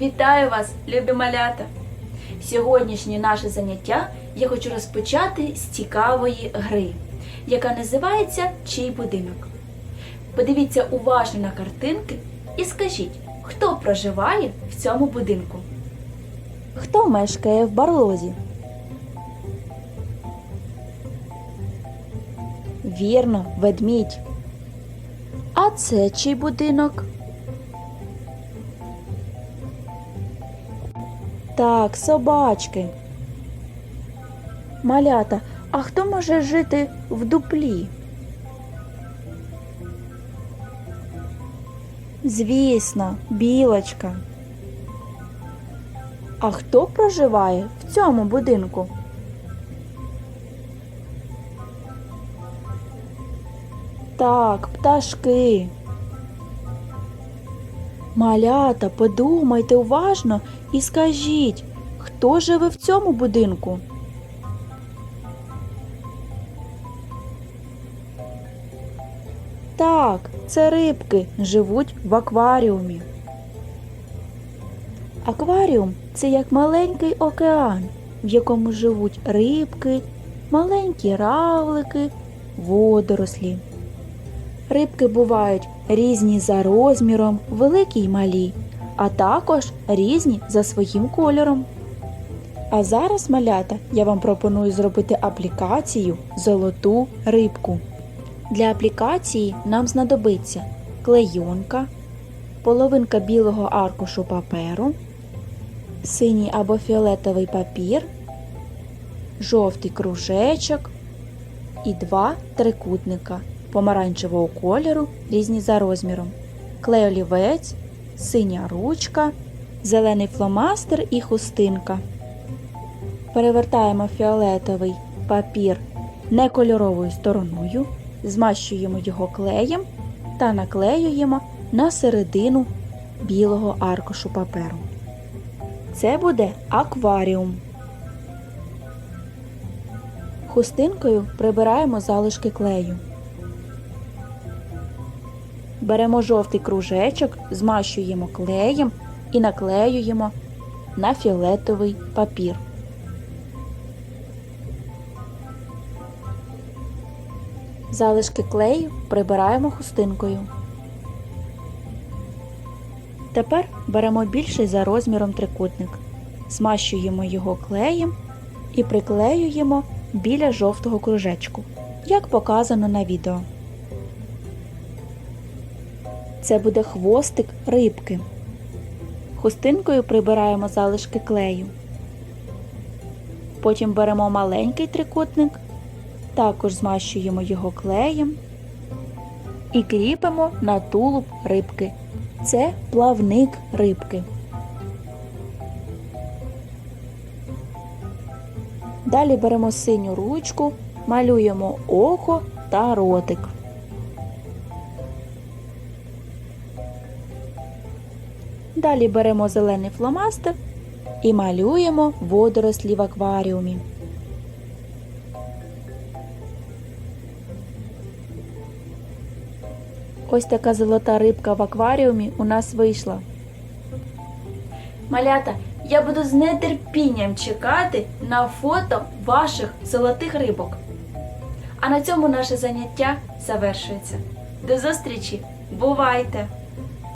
Вітаю вас, любі малята! Сьогоднішнє наше заняття я хочу розпочати з цікавої гри, яка називається Чий будинок. Подивіться уважно на картинки і скажіть, хто проживає в цьому будинку? Хто мешкає в барлозі? Вірно, ведмідь. А це чий будинок? Так, собачки. Малята, а хто може жити в дуплі? Звісно, білочка. А хто проживає в цьому будинку? Так, пташки. Малята, подумайте уважно і скажіть, хто живе в цьому будинку? Так, це рибки живуть в акваріумі. Акваріум це як маленький океан, в якому живуть рибки, маленькі равлики, водорослі. Рибки бувають різні за розміром, великі й малі, а також різні за своїм кольором. А зараз, малята, я вам пропоную зробити аплікацію Золоту рибку. Для аплікації нам знадобиться клейонка, половинка білого аркушу паперу, синій або фіолетовий папір, жовтий кружечок і два трикутника помаранчевого кольору, різні за розміром, клей олівець, синя ручка, зелений фломастер і хустинка. Перевертаємо фіолетовий папір некольоровою стороною, змащуємо його клеєм та наклеюємо на середину білого аркушу паперу. Це буде акваріум. Хустинкою прибираємо залишки клею. Беремо жовтий кружечок, змащуємо клеєм і наклеюємо на фіолетовий папір. Залишки клею прибираємо хустинкою. Тепер беремо більший за розміром трикутник, змащуємо його клеєм і приклеюємо біля жовтого кружечку, як показано на відео. Це буде хвостик рибки. Хустинкою прибираємо залишки клею. Потім беремо маленький трикутник, також змащуємо його клеєм і кріпимо на тулуб рибки. Це плавник рибки. Далі беремо синю ручку, малюємо око та ротик. Далі беремо зелений фломастер і малюємо водорослі в акваріумі. Ось така золота рибка в акваріумі у нас вийшла. Малята, я буду з нетерпінням чекати на фото ваших золотих рибок. А на цьому наше заняття завершується. До зустрічі! Бувайте!